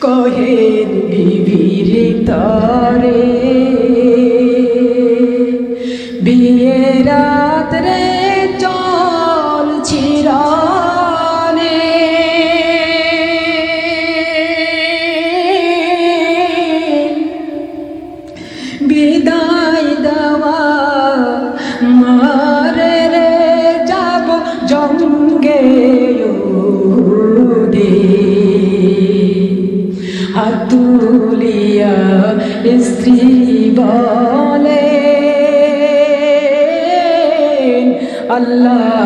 কহেন বিবির তরে। বিয়ে রাত্রে চল চিরানে আল্লাহ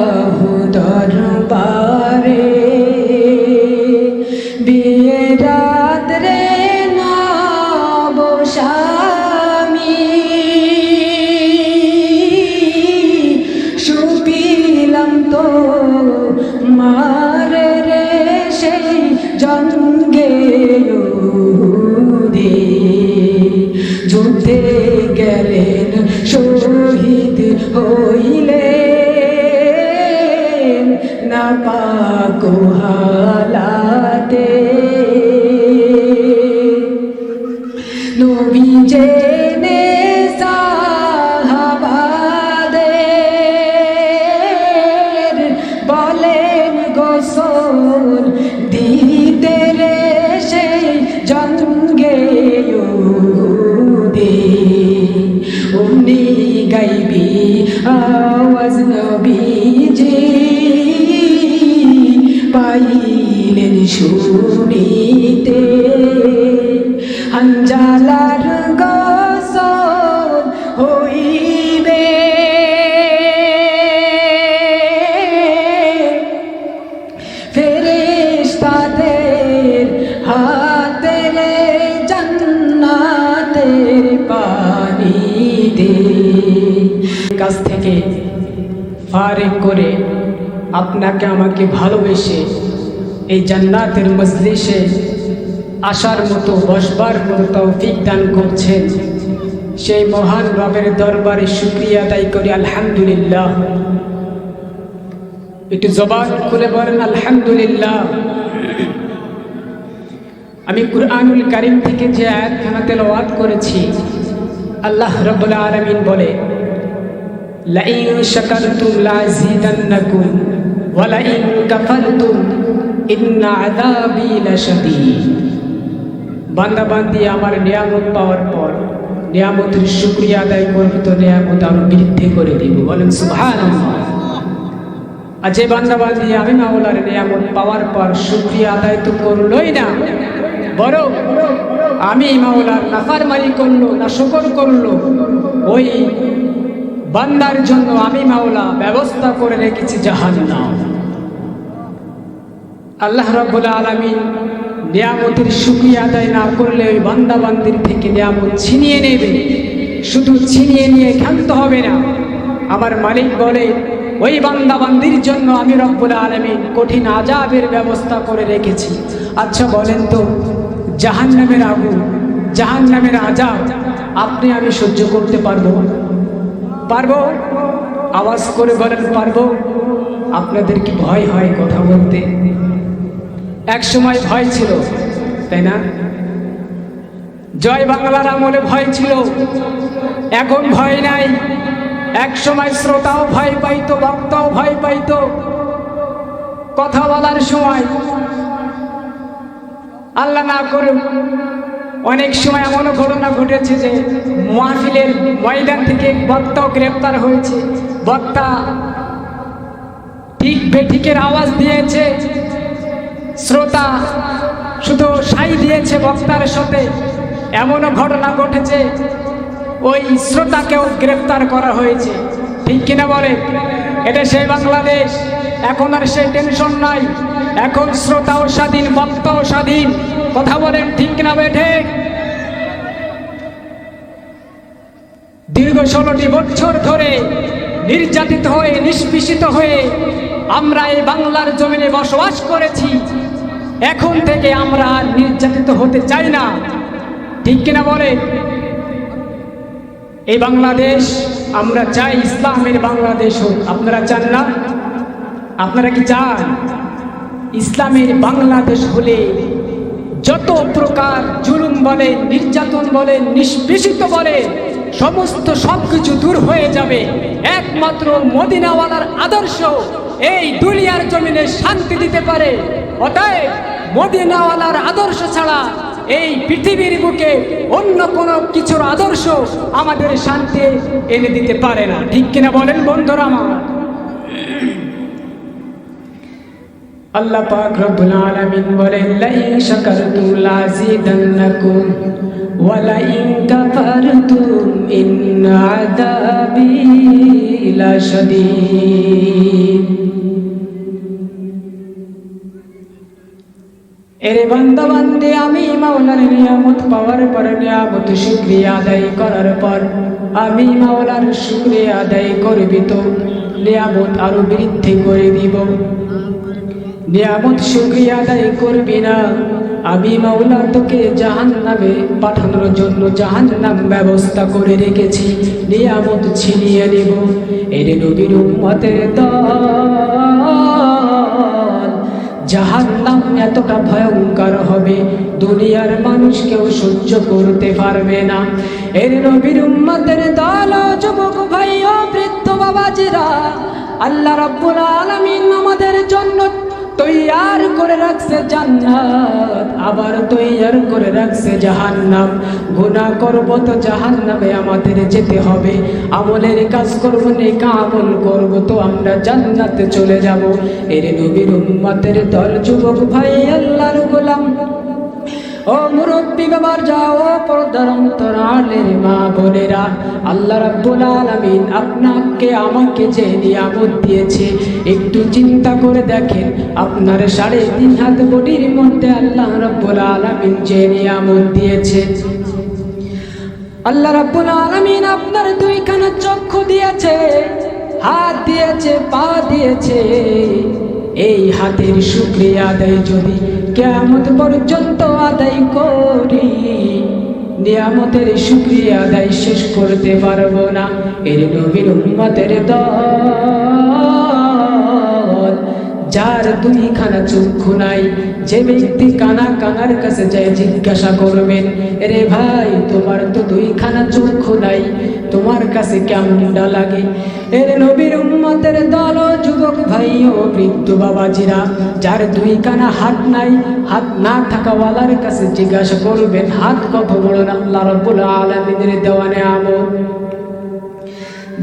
কাছ থেকে ফারেক করে আপনাকে আমাকে ভালোবেসে এই জান্নাতের মজলিসে আসার মতো, বসবার মতো তৌফিক দান করছেন। সেই মহান রবের দরবারে শুক্রিয়া আদায় করি, আলহামদুলিল্লাহ। একটু জবান খুলে বলেন, আলহামদুলিল্লাহ। আমি কুরআনুল কারিম থেকে যে আয়াতখানা তেলাওয়াত করেছি, আল্লাহ রাব্বুল আলামিন বলে শাকারতুম লাযিদান্নাকুম ওয়া লাইন কাফারতুম ইন্না আযাবি লাশাদীদ বান্দা বান্দি আমার নিয়ামত পাওয়ার পর নিয়ামতের শুক্রিয়া আদায় করবে, তো নিয়ামত আরও বৃদ্ধি করে দিব। বলেন, সুবহানাল্লাহ। আর যে বান্দা বান্দি আমি মাওলার নিয়ামত পাওয়ার পর শুক্রিয়া আদায় তো করলোই না, বরং আমি মাওলার নাফারমারি করল না শকর করল, ওই বান্দার জন্য আমি মাওলা ব্যবস্থা করে রেখেছি জাহান্নাম। আল্লাহ রাব্বুল আলামিন নিয়ামতের শুকরিয়া আদায় না করলে ওই বান্দাবান্দির থেকে নিয়ামত ছিনিয়ে নেবে। শুধু ছিনিয়ে নিয়ে ক্ষান্ত হবে না। আমার মালিক বলে, ওই বান্দাবান্দির জন্য আমি রব্বুল আলমিন কঠিন আজাবের ব্যবস্থা করে রেখেছি। আচ্ছা বলেন তো জাহান নামের আগুন জাহান নামের আজাব আপনি আমি সহ্য করতে পারব পারব? আওয়াজ করে বলেন, পারব। আপনাদের কি ভয় হয় কথা বলতে? এক সময় ভয় ছিল, তাই না? জয় বাংলার আমলে ভয় ছিল, এখন ভয় নাই। এক সময় শ্রোতাও ভয় পাইতো, বক্তাও ভয় পাইতো। কথা বলার সময় আল্লাহ না করুন অনেক সময় এমনও ঘটনা ঘটেছে যে মাহফিলের ময়দান থেকে বক্তাও গ্রেপ্তার হয়েছে। বক্তা ঠিক বেঠিকের আওয়াজ দিয়েছে। শ্রোতা শুধু সাই দিয়েছে বক্তার সাথে। এমনও ঘটনা ঘটেছে। ওই শ্রোতাকেও গ্রেপ্তার করা হয়েছে। ঠিক কিনা বলে এটা সেই বাংলাদেশ। এখন আর সেই টেনশন নাই। এখন শ্রোতাও স্বাধীন, বক্তাও স্বাধীন। কথা বলেন ঠিক না বেঠে দীর্ঘ ষোলোটি বছর ধরে নির্যাতিত হয়ে, নিষ্পিষিত হয়ে আমরা এই বাংলার জমিনে বসবাস করেছি। এখন থেকে আমরা আর নির্যাতিত হতে চাই না। ঠিক কিনা বলে এই বাংলাদেশ আমরা চাই ইসলামের বাংলাদেশ হোক। আপনারা চান না? আপনারা কি চান? ইসলামের বাংলাদেশ হলে যত প্রকার জুলুম বলে নির্যাতন বলে নিষ্পেষিত বলে সমস্ত সবকিছু দূর হয়ে যাবে। একমাত্র মদিনাওয়ালার আদর্শ এই দুনিয়ার জমিনে শান্তি দিতে পারে। অতএব মদিনাওয়ালার আদর্শ ছাড়া এই পৃথিবীর বুকে অন্য কোনো কিছুর আদর্শ আমাদের শান্তি এনে দিতে পারে না। ঠিক কিনা বলেন বন্ধুরা আমার? আল্লাহ পাক রব্বুল আলামিন বলেন, লাইন শাকারতুম লাযিদান্নাকুম ওয়া লাইন কাফারতুম ইন আযাবি লাশাদীদ। এরে বান্দা বান্দে, আমি মাওলার নিয়ামত পাওয়ার পর নিয়ামত শুক্রিয়া আদায় করার পর, আমি মাওলার শুক্রিয়া আদায় করবি তো, নিয়ামত আরও বৃদ্ধি করে দিব। নিয়ামত শুক্রিয়া আদায় করবি না, আমি মাওলা তোকে জাহান নামে পাঠানোর জন্য জাহান নাম ব্যবস্থা করে রেখেছি, নিয়ামত ছিনিয়ে নেব। এর নবীর উম্মতের দল। জাহান নাম এতটা ভয়ঙ্কর হবে। দুনিয়ার মানুষ কেউ সহ্য করতে পারবে না। এর নবীর উম্মতের দল যুবক ভাই, ও বৃদ্ধ বাবাজিরা, আল্লাহ রাব্বুল আলামিন আমাদের জন্য তৈয়ার করে রাখছে জান্নাত। আবার তৈয়ার করে রাখছে জাহান নাম গুণা করব তো জাহান নামে আমাদের যেতে হবে। আমলের কাজ করব, নেকা আমল করব তো আমরা জান্নাতে চলে যাব। এর নবীর উম্মতের দল যুবক ভাই, আল্লাহর গোলাম। ও মুরব্বী বাবার যাও পর্দার অন্তরালের মা বোনেরা। আল্লাহ রাব্বুল আলামিন আপনাকে, আমাকে যে নিয়ামত দিয়েছে, একটু চিন্তা করে দেখেন, আপনার সাড়ে তিন হাত বডির মধ্যে আল্লাহ রাব্বুল আলামিন যে নিয়ামত দিয়েছে। আল্লাহ রাব্বুল আলামিন আপনার দুইখানা চক্ষু দিয়েছে, হাত দিয়েছে, পা দিয়েছে। এই হাতের শুক্রিয়া আদায় যদি কেমন পর্যন্ত আদায় করি, নিয়ামতের শুক্রিয়া আদায় শেষ করতে পারব না। এর নবীর উম্মতের দল, যার দুইখানা চক্ষু নাই, যে ব্যক্তি কানা কানার কাছে যায় জিজ্ঞাসা করবেন রে ভাই, তোমার তো দুইখানা চক্ষু নাই, তোমার কাছে কেমনটা লাগে? এর নবীর যুবক ভাই ও বৃদ্ধ বাবাজিরা, যার দুইখানা হাত নাই, হাত না থাকাওয়ালার কাছে জিজ্ঞাসা করবেন, হাত কত বড় আল্লাহ রব্বুল আলামিনের দেওয়ানে আমল?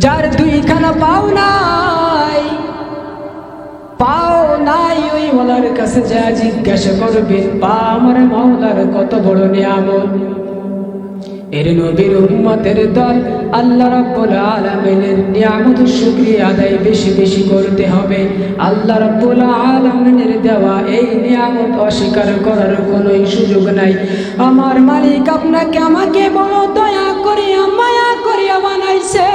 যার দুইখানা পাও নাই পাও নাই ওই মাওলার কাছে যা জিজ্ঞাসা করবেন, পা আমার মাওলার কত বড় নিয়ামত? এর নবীর উম্মতের দল আল্লাহ রাব্বুল আলামিনের নিয়ামত শুকরিয়া আদায় বেশি বেশি করতে হবে। আল্লাহ রাব্বুল আলামিনের দেওয়া এই নিয়ামত অস্বীকার করার কোনো সুযোগ নাই। আমার মালিক আপনাকে আমাকে বড় দয়া করে, মায়া করিয়া বানাইছে।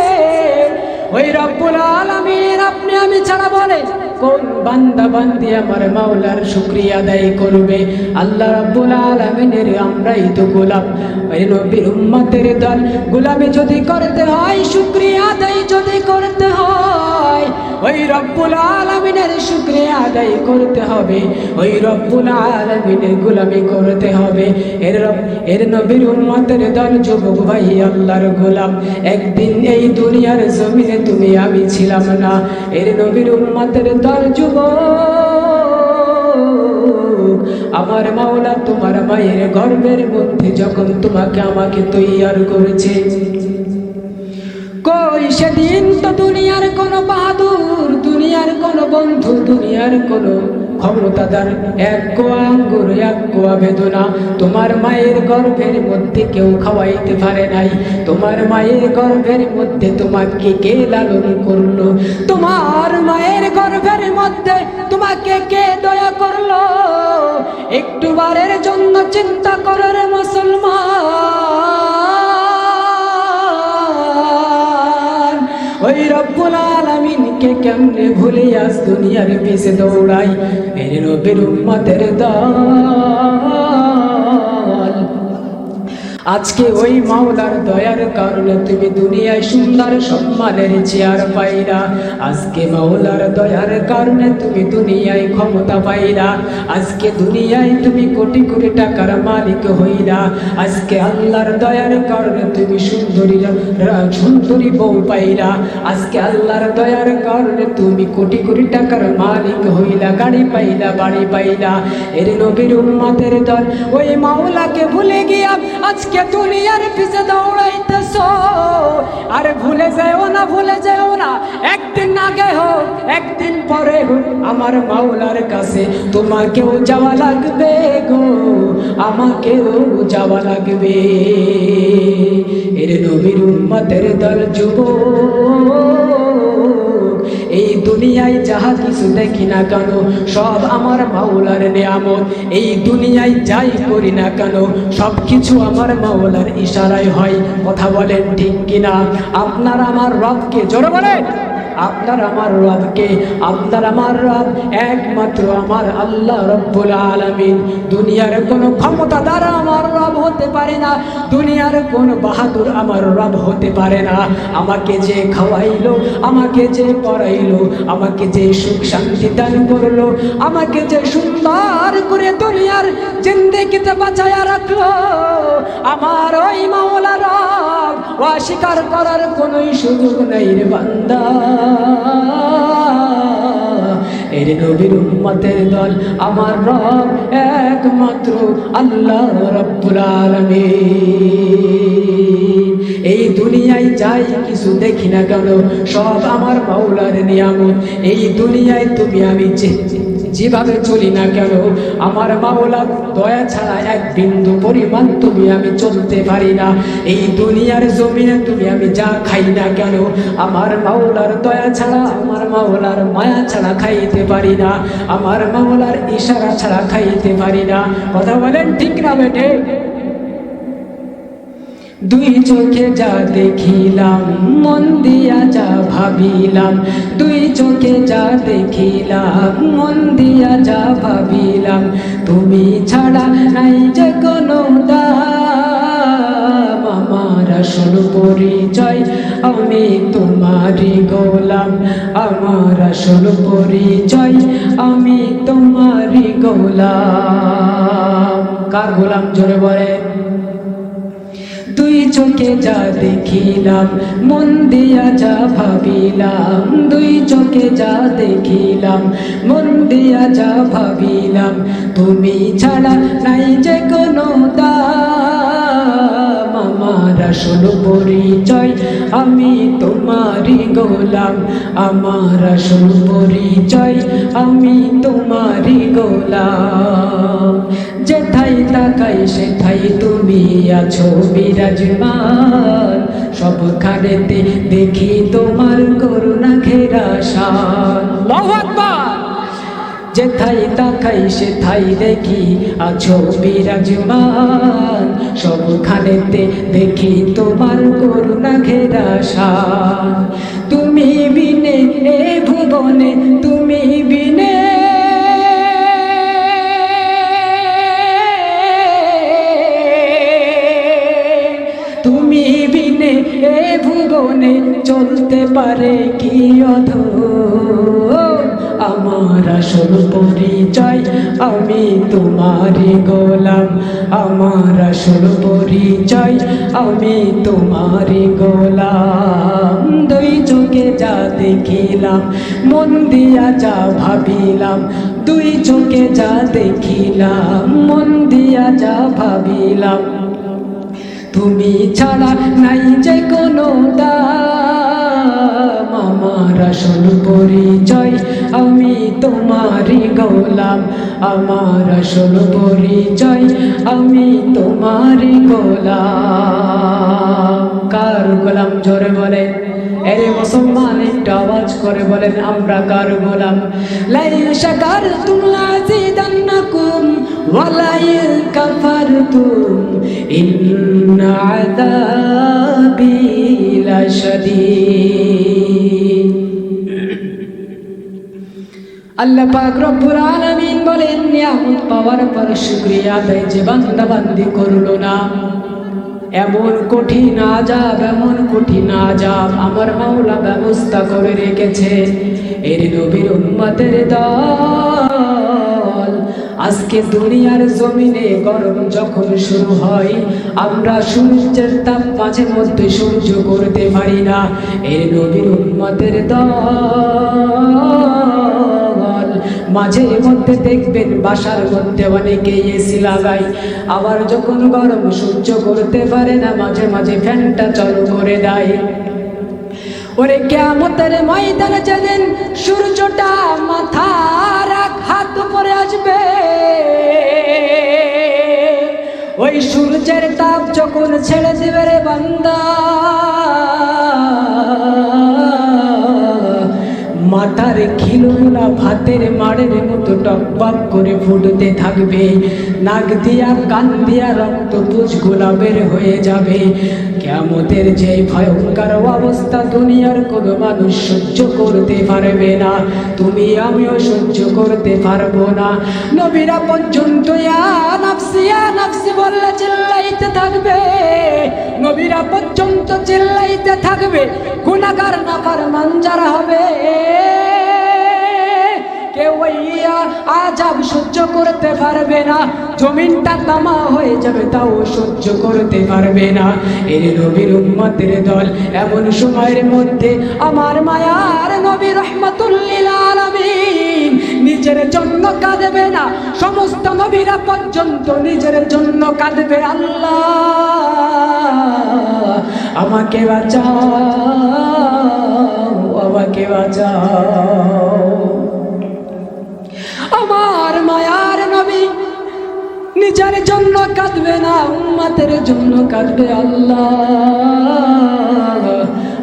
ওই রব্বুল আলামিন, আপনি আমি ছাড়া বলে কোন বান্দা বান্দি আমার মাওলার শুক্রিয়া আদায় করবে? আল্লাহ রাব্বুল আলামিনের আমরাই তো গোলাম। নবীর উম্মতের দল গোলামি যদি করতে হয়, শুক্রিয়া আদায় যদি করতে হয় ওই রব্বুল আলামিনের শুকরিয়া আদায় করতে হবে। ওই রব্বুল আলামিনের গোলামি করতে হবে। এর এর নবীর উম্মতের দল যুবক ভাই, আল্লাহর গোলাম। একদিন এই দুনিয়ার জমিনে তুমি, আমি ছিলাম না। এর নবীর উম্মতের দল যুবক, আমার মাওলা তোমার মায়ের গর্বের মধ্যে যখন তোমাকে আমাকে তৈয়ার করেছে। কই সেদিন তো দুনিয়ার কোন বাহাদুর, দুনিয়ার কোন বন্ধু, দুনিয়ার কোন ক্ষমতাদার। এক কোয়া আঙ্গুর, এক কোয়া বেদনা। তোমার মায়ের গর্ভের মধ্যে কেউ খাওয়াইতে পারে নাই। তোমার মায়ের গর্ভের মধ্যে তোমাকে কে লালন করল? তোমার মায়ের গর্ভের মধ্যে তোমাকে কে দয়া করল? একটু বারের জন্য চিন্তা করার মুসলমান। আলামিনকে কেমনে ভুলে আজ দুনিয়ার পিছে দৌড়াই এর নবীর উম্মতের দল আজকে ওই মাওলার দয়ার কারণে তুমি দুনিয়ায় সুন্দর সম্মানের চেয়ার পাইরা আজকে মাওলার দয়ার কারণে তুমি দুনিয়ায় ক্ষমতা পাইরা আজকে দুনিয়ায় তুমি কোটি কোটি টাকার মালিক হইরা আজকে আল্লাহর দয়ার কারণে তুমি সুন্দরী সুন্দরী বউ পাইরা আজকে আল্লাহর দয়ার কারণে তুমি কোটি কোটি টাকার মালিক হইলা, গাড়ি পাইলা, বাড়ি পাইলা। এর নবীর উম্মতের দল ওই মাওলাকে ভুলে গিয়া আজকে দুনিয়ার পিছে দৌড়াইতেছ। আরে ভুলে যাও না, ভুলে যাও না। একদিন আগে হোক, একদিন পরে হোক, আমার মাওলার কাছে তোমাকেও যাওয়া লাগবে গো, আমাকেও যাওয়া লাগবে। এর নবীর উম্মতের দল যুবক। এই দুনিয়ায় যাহা কিছু দেখি না কেন, সব আমার মাওলার নিয়ামত। এই দুনিয়ায় যাই করি না কেন, সব কিছু আমার মাওলার ইশারায় হয়। কথা বলেন ঠিক কিনা? আপনার আমার রবকে জোরে বলেন। আপনার আমার রবকে, আপনার আমার রব একমাত্র আমার আল্লাহ রব্বুল আলামিন। দুনিয়ার কোনো ক্ষমতা দ্বারা আমার রব হতে পারে না, দুনিয়ার কোন বাহাদুর আমার রব হতে পারে না। আমাকে যে খাওয়াইলো, আমাকে যে পড়াইলো, আমাকে যে সুখ শান্তি দান করল, আমাকে যে সুন্দর করে দুনিয়ার জিন্দেগিতে বাঁচায়া রাখল, আমার ওই মাওলা রব অস্বীকার করার কোনোই সুযোগ নেই রে বান্দা। এর নবীর উম্মতের দল আমার রব একমাত্র আল্লাহ রব্বুল আলামিন। এই দুনিয়ায় যাই কিছু দেখি না কেন, সব আমার মাওলার নিয়ামত। এই দুনিয়ায় তুমি আমি যে- যেভাবে চলি না কেন, আমার মাওলা, দয়া ছাড়া এক বিন্দু পরিমাণ তুমি আমি চলতে পারি না। এই দুনিয়ার জমিনে তুমি আমি যা খাই না কেন, আমার মাওলার দয়া ছাড়া, আমার মাওলার মায়া ছাড়া খাইতে পারি না। আমার মাওলার ইশারা ছাড়া খাইতে পারি না। কথা বলেন ঠিক না বেটে দুই চোখে যা দেখিলাম, মন দিয়া যা ভাবিলাম। দুই চোখে যা দেখিলাম, মন দিয়া যা ভাবিলাম। তুমি ছাড়া নাই যে কোনো দাম। আমার আসল পরিচয়, আমি তোমারই গোলাম। আমার আসল পরিচয়, আমি তোমারই গোলাম। কার গোলাম? জোরে বলে চোখে যা দেখিলাম, মন দিয়া যা ভাবিলাম, দুই চোখে যা দেখিলাম, মন দিয়া যা ভাবিলাম, তুমি ছাড়া নাই যে কোনো দাম। আমার আসল পরিচয়, আমি তোমারই গোলাম। আমার আসল পরিচয়, আমি তোমারই গোলাম। যেথাই তাকাই সেথাই তুমি আছো বিরাজমান। সবখানেতে দেখি তোমার করুণা ঘেরা আকবার। যেথাই তাকাই সেথাই দেখি আছো বিরাজমান। সবখানেতে দেখি তোমার করুণা ঘেরা শান তুমি বিনে এ ভুবনে, তুমি বিনে তুমি বিনে এ ভুবনে চলতে পারে কি অধ আমার আসল পরিচয়, আমি তোমারই গোলাম। আমার আসল পরিচয়, আমি তোমারই গোলাম। দুই চোখে যা দেখিলাম, মন দিয়া যা ভাবিলাম। দুই চোখে যা দেখিলাম, মন দিয়া যা ভাবিলাম। তুমি ছাড়া নাই যে কোনো দাম। আমার আসল পরিচয়, আমি তোমারই গোলাম। আমার আসল পরিচয়, আমি তোমারই গোলাম। কার গোলাম? জোরে বলে এরে মুসলমান একটা আওয়াজ করে বলেন, আমরা কার গোলাম? লাইন তুমলা জিদান্নাকুম ওয়ালাইন কাফারতুম ইন্ন আযাবি লাশাদীদ। আল্লাহ পাক রব্বুল আলামিন বলেন, নিয়ামত পাওয়ার পর শুকরিয়া আদায় যে বান্দি করল না। এমন কঠিন আজাব, এমন কঠিন আজাব আমার মাওলা ব্যবস্থা করে রেখেছে। এর নবীর উম্মতের দল। আজকে দুনিয়ার জমিনে গরম যখন শুরু হয়, আমরা সূর্যের তাপ মাঝে মধ্যে সহ্য করতে পারি না। এর নবীর উম্মতের দল। মাঝে মধ্যে দেখবেন, বাসার মধ্যে অনেকে এসি লাগাই আবার যখন গরম, সহ্য করতে পারে না, মাঝে মাঝে ফ্যানটা চালু করে দেয়। ওরে কেমতের ময়দানে যেদিন সূর্যটা এক হাত উপরে আসবে, ওই সূর্যের তাপ যখন ছেড়ে দিবে রে বান্দা মাথার খিলগুলা ভাতের মাড়ের মতো টকবাক করে ফুটতে থাকবে। নাক দিয়া, কান দিয়া রক্ত পুজগুলা বের হয়ে যাবে। কেমতের যে ভয়ঙ্কর অবস্থা দুনিয়ার কোনো মানুষ সহ্য করতে পারবে না। তুমি, আমিও সহ্য করতে পারব না। নবীরা পর্যন্ত, ইয়া নাফসি বললে চিল্লাইতে থাকবে। নবীরা পর্যন্ত চিল্লাইতে থাকবে, গুনাগার নাফার মানজারা হবে। কেউ ইয়া আজাব সহ্য করতে পারবে না, জমিনটা তামা হয়ে যাবে, তাও সহ্য করতে পারবে না। এর নবীর উম্মতের দল এমন সময়ের মধ্যে আমার মায়ার নবী রহমতুল্লিল আলামিন নিজের জন্য কাঁদবে না, সমস্ত নবীরা পর্যন্ত নিজের জন্য কাঁদবে, আল্লাহ। আমাকে বাঁচাও আমাকে বাঁচাও। আমার মায়ার নবী নিজের জন্য কাঁদবে না, উম্মাতের জন্য কাঁদবে আল্লাহ।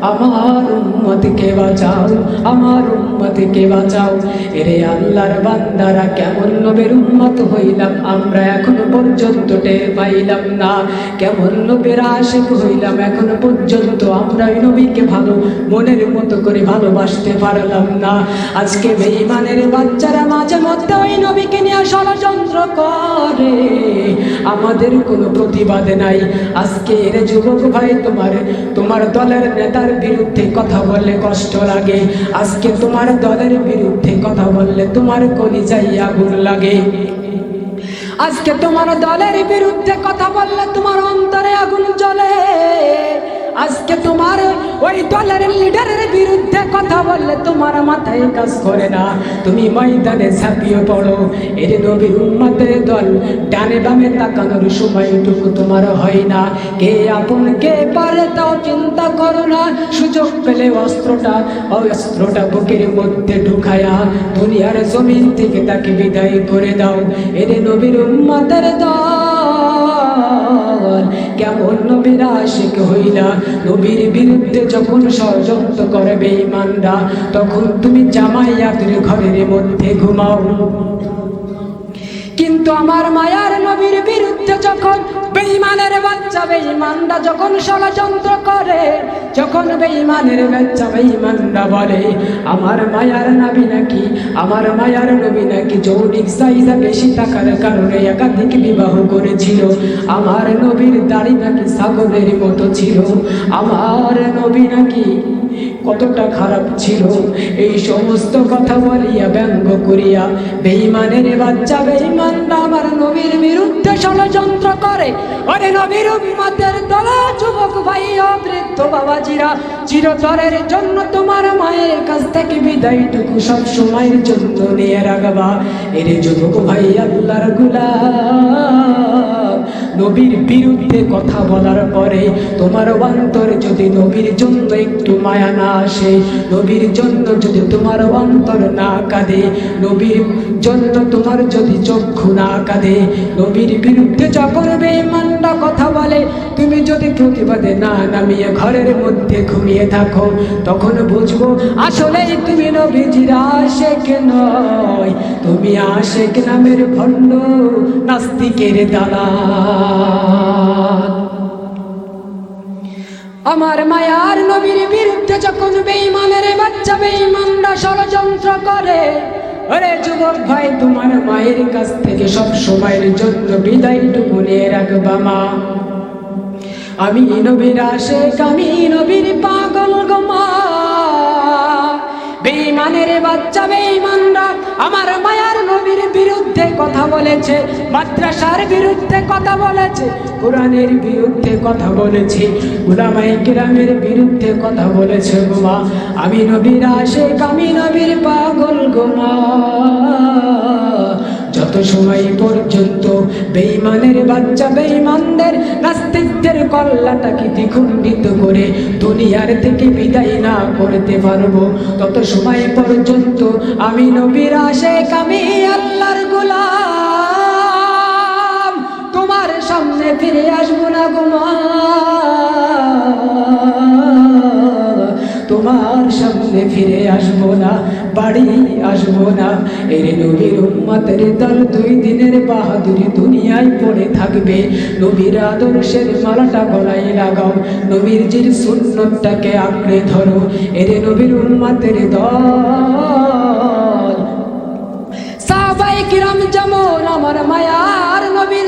আমার উম্মতকে বাঁচাও, আমার উম্মতকে বাঁচাও। এরে আল্লাহর বান্দারা, কেমন নবের উম্মত হইলাম? আমরা এখনও পর্যন্ত টের পাইলাম না। কেমন নবের আশেক হইলাম? এখনও পর্যন্ত আমরা নবীকে ভালো, মনের মতো করে ভালোবাসতে পারলাম না। আজকে বাচ্চারা মাঝে মধ্যে ওই নবীকে নিয়ে ষড়যন্ত্র করে। আমাদের কোনো প্রতিবাদ নাই। আজকে এর যুবক ভাই তোমার তোমার দলের নেতার বিরুদ্ধে কথা বললে কষ্ট লাগে। আজকে তোমার দলের বিরুদ্ধে কথা বললে তোমার কলিজাই আগুন লাগে। আজকে তোমার দলের বিরুদ্ধে কথা বললে তোমার অন্তরে আগুন জ্বলে। আজকে তোমার ওই দলের লিডারের বিরুদ্ধে কথা বললে তোমার মাথায় কাজ করে না। তুমি ময়দানে ঝাঁপিয়ে পড়ো। এর নবীর উম্মতের দল ডানে বামে তাকানোর সময়টুকু তোমার হয় না। কে আপন, কে পারে তাও চিন্তা করো না। সুযোগ পেলে অস্ত্রটা অস্ত্রটা বুকের মধ্যে ঢুকায়া দুনিয়ার জমিন থেকে তাকে বিদায় করে দাও। এর নবীর উম্মতের দল কেমন নবীর আশিক হইলা? নবীর বিরুদ্ধে যখন ষড়যন্ত্র করবে ইমানরা তখন তুমি জামাইয়াতের ঘরের মধ্যে ঘুমাও। কিন্তু আমার মায়ার নবীর বেঈমানের বাচ্চা, বেঈমানরা যখন ষড়যন্ত্র করে, যখন বেঈমানের বাচ্চা, বেঈমানরা বলে, আমার মায়ার নবী নাকি, আমার মায়ার নবী নাকি যৌনিক চাহিদা বেশি থাকার কারণে একাধিক বিবাহ করেছিল। আমার নবীর দাড়ি নাকি ছাগলের মতো ছিল। আমার নবী নাকি কতটা খারাপ ছিল? এই সমস্ত কথা বলিয়া ব্যঙ্গ করিয়া বেঈমানের বাচ্চা বেঈমানরা আমার নবীর বিরুদ্ধে ষড়যন্ত্র করে। ওরে নবীর উম্মতের দলা যুবক ভাই বৃদ্ধ বাবাজিরা, চিরতরের জন্য তোমার মায়ের কাছ থেকে বিদায়টুকু সব সময়ের জন্য নিয়ে রাখবা। এরে যুবক ভাই আল্লাহর গুলাম। নবীর বিরুদ্ধে কথা বলার পরে তোমার অন্তর যদি নবীর জন্য একটু মায়া না আসে, নবীর জন্য যদি তোমার অন্তর না কাঁদে, নবীর জন্য তোমার যদি চক্ষু না কাঁদে, নবীর বিরুদ্ধে যখন বেঈমানরা কথা বলে, তুমি যদি প্রতিবাদে না নামিয়ে ঘরের মধ্যে ঘুমিয়ে থাকো, তখন বুঝব আসলেই তুমি নবীজির আশেক নয়। তুমি আশেক নামের ভণ্ড, নাস্তিকের দালাল। আমার মায়ার নবীর বিরুদ্ধে যখন বেঈমানের বাচ্চা বেঈমানরা ষড়যন্ত্র করে আরে যুবক ভাই, তোমার মায়ের কাছ থেকে সব সময়ের জন্য বিদায়টুকু নিয়ে রাখবা মা। আমি নবীর আশেক, আমি নবীর পাগল গোমা বেঈমানের বাচ্চা বেঈমানরা আমার মায়ার নবীর বিরুদ্ধে কথা বলেছে, মাদ্রাসার বিরুদ্ধে কথা বলেছে, কোরআনের বিরুদ্ধে কথা বলেছে উলামাই গ্রামের বিরুদ্ধে কথা বলেছে গোমা আমি নবীর আশেখ আমি নবীর পাগল গোমা। যত সময় পর্যন্ত বেঈমানের বাচ্চা বেঈমানদের নাস্তিকদের কল্লাটাকে দ্বিখণ্ডিত করে দুনিয়ার থেকে বিদায় না করতে পারব, তত সময় পর্যন্ত আমি নবীর আশেক, আমি আল্লাহর গোলাম। তোমার সামনে ফিরে আসব না গোমা তোমার সামনে ফিরে আসব না। বাড়ি আসব না। এর নবীর উম্মতের দল দুই দিনের বাহাদুরি দুনিয়ায় পড়ে থাকবে। নবীর আদর্শের মালাটা গলায় লাগাও। নবীর জির সুন্নতটাকে আঁকড়ে ধরো। এর নবীর উম্মতের দল। সাহাবাই কিরাম যেমন আমার মায়ার নবীর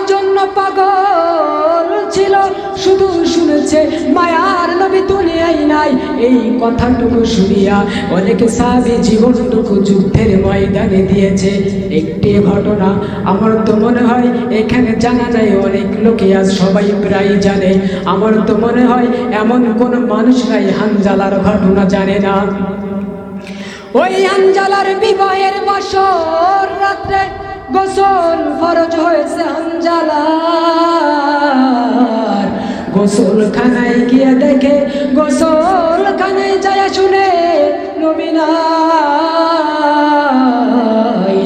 শুধু শুনেছে, মায়ার নবী দুনিয়ায় নাই। এই কথাটুকু শুনিয়া অনেকে সাহাবি জীবনটুকু যুদ্ধের ময়দানে দিয়েছে। একটি ঘটনা আমার তো মনে হয় এখানে জানা নাই অনেক লোকে আজ সবাই প্রায় জানে। আমার তো মনে হয় এমন কোন মানুষ নাই, হানজালার ঘটনা জানে না। ওই আঞ্জালার বিবাহের বছর রাত্রে গোসল ফরজ হয়েছে আঞ্জালার গোসল খানায় গিয়ে দেখে, গোসল খানায় যায় শুনে নবীনাই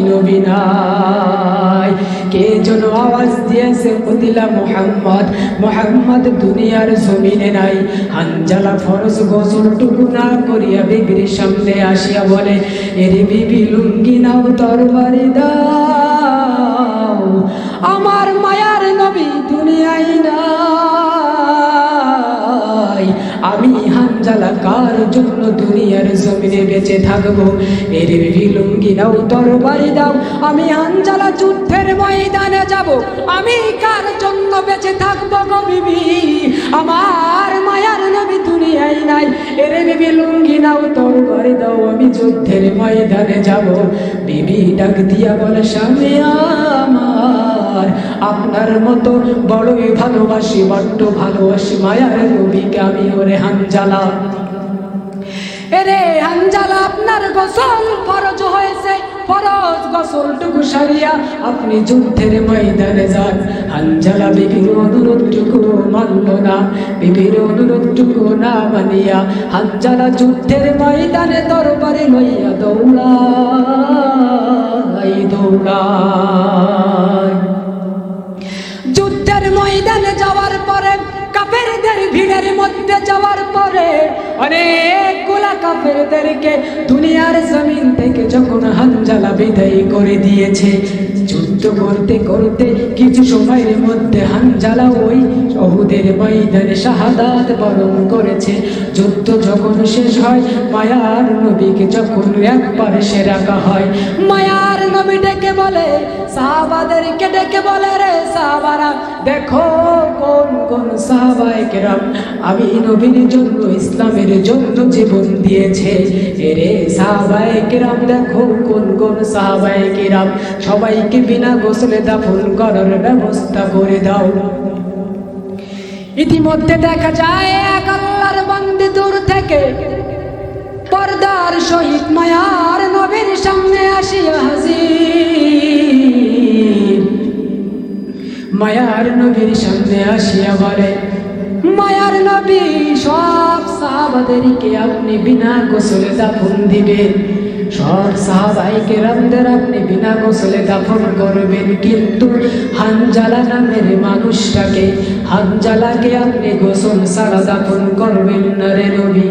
নবীনাই কে যেন আওয়াজ দিয়েছে কদিলা মোহাম্মদ মোহাম্মদ দুনিয়ার জমিনে নাই। হানজালা ফরজ গোসল টুকু না করিয়া বিবির সামনে আসিয়া বলে, এরে বিবি, লুঙ্গি নাও, তরবারি দাও। আমার আমি হানজালা কার জন্য দুনিয়ার জমিনে বেঁচে থাকব। এর বিবি লুঙ্গি নাও তরবারি দাও। আমি হানজালা যুদ্ধের ময়দানে যাব। আমি কার জন্য বেঁচে থাকব গো বিবি? আমার মায়ার নবী দুনিয়ায় নাই। এর বিবি লুঙ্গি নাও তরবারি দাও। আমি যুদ্ধের ময়দানে যাব। বিবি ডাক দিয়া বলে, স্বামী আমার আপনার মতো বড়ই ভালোবাসি, বড্ড ভালোবাসি মায়ার নবীকে আমি, ওরে হানজালা। এরে হানজালা, আপনার গোসল ফরজ হয়েছে, ফরজ গোসলটুকু সারিয়া আপনি যুদ্ধের ময়দানে যান। হানজালা বিবির অনুরোধটুকু মানল না বিবির অনুরোধটুকু না মানিয়া। হানজালা, যুদ্ধের ময়দানে দরবারে লইয়া দৌড়া দৌড়াই। কাফেরদের ভিড়ের মধ্যে যাওয়ার পরে অনেকগুলা কাফেরদেরকে দুনিয়ার জমিন থেকে যখন হানজালা বিদায় করে দিয়েছে, যুদ্ধ করতে করতে কিছু সময়ের মধ্যে হানজালা ওই অহুদের ময়দানে শাহাদাত বরণ করেছে। যুদ্ধ যখন শেষ হয়, মায়ার নবীকে যখন একবার সে রাখা হয়, মায়ার নবী ডেকে বলে, সাহাবাদেরকে ডেকে বলে রে সাহাবারা দেখো কোন কোন সাহাবায়ে কেরাম আমি নবীর জন্য ইসলামের জন্য জীবন দিয়েছে। এরে সাহাবায়ে কেরাম দেখো কোন কোন সাহাবায়ে কেরাম সবাইকে বিনা গোসলে দাফন করার ব্যবস্থা করে দাও। ইতিমধ্যে দেখা যায়, এক আল্লাহর বান্দি দূর থেকে পর্দার সহিত মায়ার নবীর সামনে আসিয়া হাজির। মায়ার নবীর সামনে আসিয়া বলে, মায়ার নবী, সব সাহাবাদেরকে আপনি বিনা গোসলে দাফন দিবেন। সব সাহাবাইকে রামদের আপনি বিনা গোসলে দাফন করবেন। কিন্তু হানজালা নামের মানুষটাকে, হানজালাকে আপনি গোসল ছাড়া দাফন করবেন না রে নবী।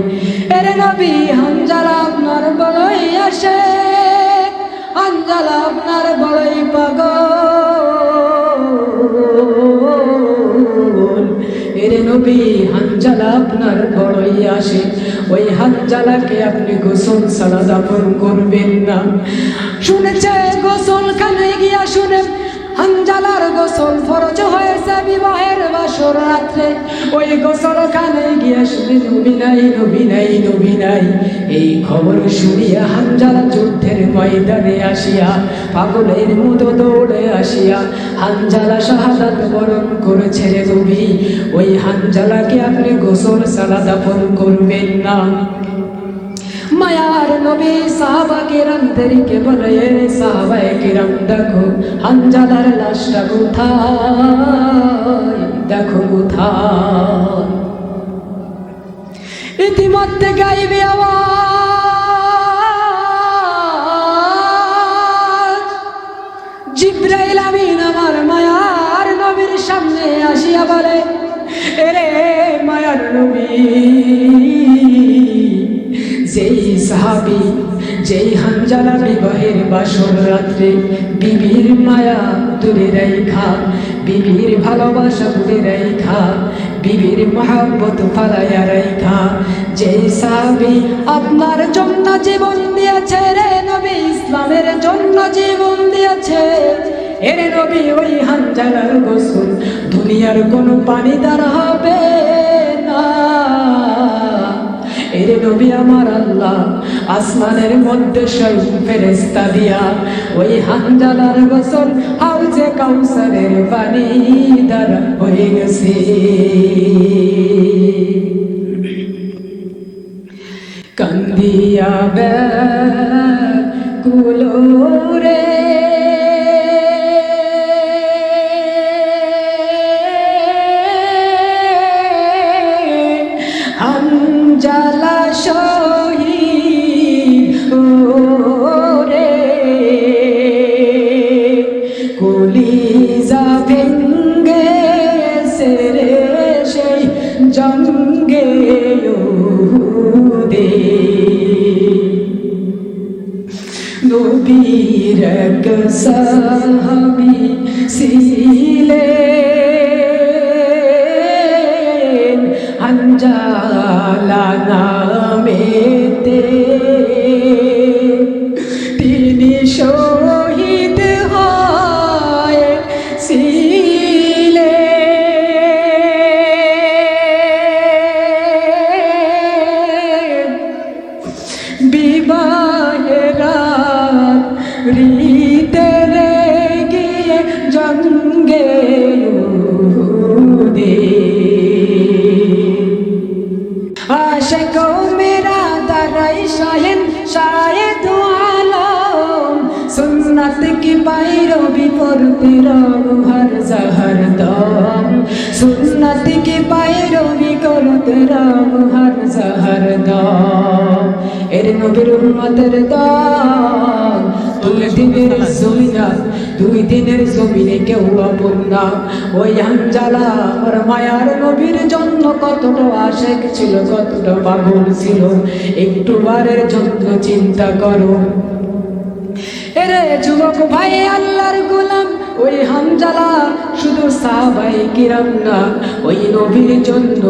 এরে নবী, হানজালা আপনার বড়ই আসে। হানজালা আপনার বড়ই পাগল। নবী হানজালা আপনার বড়ই আসে। ওই হানজালাকে আপনি গোসল সালা দাপন করবেন না। শুনেছে গোসল খানে গিয়া শুনে হানজালার গোসল ফরজ হয়েছে বিবাহের বাস বাসর রাত্রে। ওই গোসল খানে গিয়া শুনে, নবী নাই নবী নাই নবী নাই। এই খবর শুনিয়া হানজালা যুদ্ধের ময়দানে আসিয়া, পাগলের মতো দৌড়ে আসিয়া হানজালা শাহাদাত বরণ করেছে রে নবী। ওই হানজালাকে আপনি গোসল সালা দাফন করবেন না। মায়ার নবী সাহাবা কিরামদেরকে বলে এ সাহাবায়ে কিরাম দেখো হানজালার লাশটা কোথায় দেখো কোথায় ইতিমধ্যে গাইবে আওয়াজ জিব্রাইল আমিন আমার মায়ার নবীর সামনে আসিয়া বলে এরে মায়ার নবী যেই সাহাবি, যেই হানজালা বিবাহের বাসর রাত্রে বিবির মায়া দূরে রেখা বিবির ভালোবাসা দূরে রেখা বিবির মহাব্বত ফালাইয়া রেখা যেই সাহাবি আপনার জন্য জীবন দিয়েছে রে নবী, ইসলামের জন্য জীবন দিয়েছে। এর নবী, ওই হানজালার গোসল, দুনিয়ার কোনো পানি দ্বারা হবে। নবী আমার আল্লাহ, আসমানের মধ্যে ফেরেস্তা দিয়া ওই হানজালার গোসল হাউজে কাউসারের পানি দ্বারা হয়ে গেছে। কান্দিয়া বে কুলো রে নবীর এক সাহাবি ছিলেন আঞ্জালা নবীর দুই দিনের জমিনা কেউ আপন না। ওই মায়ার নবীর জন্য কতটা আশেক ছিল, কতটা পাগল ছিল। একটু বারের জন্য চিন্তা করো। এরে যুবক ভাই, আল্লাহর গোলাম ওই হামজালা শুধু সাহাবাই কিরাম না, ওই নবীর জন্য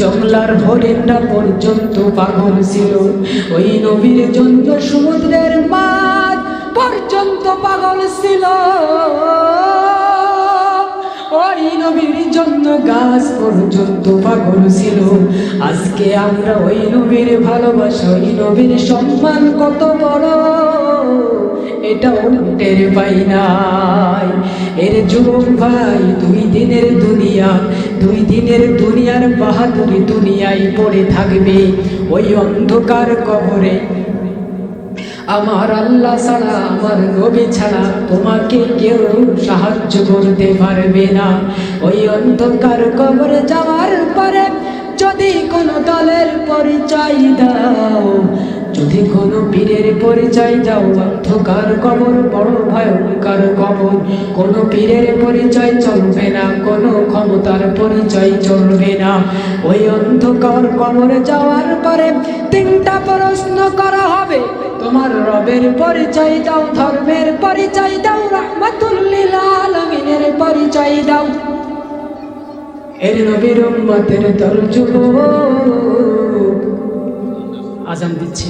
জংলার হরিণটা পর্যন্ত পাগল ছিল। ওই নবীর জন্য সমুদ্রের মাছ পর্যন্ত পাগল ছিল। ওই নবীর জন্য গাছ পর্যন্ত পাগল ছিল। আজকে আমরা ওই নবীর ভালোবাসা, ওই নবীর সম্মান কত বড়। এটা টের পাই নাই এর যুবক ভাই, দুই দিনের দুনিয়া দুই দিনের দুনিয়ার বাহাদুরি দুনিয়ায় পড়ে থাকবে ওই অন্ধকার কবরে। আমার আল্লাহ ছাড়া, আমার নবী ছাড়া তোমাকে কেউ সাহায্য করতে পারবে না। ওই অন্ধকার কবরে যাওয়ার পরে যদি কোনো দলের পরিচয় দাও যদি কোনো পীরের পরিচয় দাও, অন্ধকার কবর বড় ভয়ঙ্কর কবর। কোনো পীরের পরিচয় চলবে না, কোনো ক্ষমতার পরিচয় চলবে না। ওই অন্ধকার কবরে যাওয়ার পরে তিনটা প্রশ্ন করা হবে। তোমার রবের পরিচয় দাও, ধর্মের পরিচয় দাও, রহমাতুল্লিল আলমিনের পরিচয় দাও। এর নবীর উম্মতের তরজুব আজান দিচ্ছি।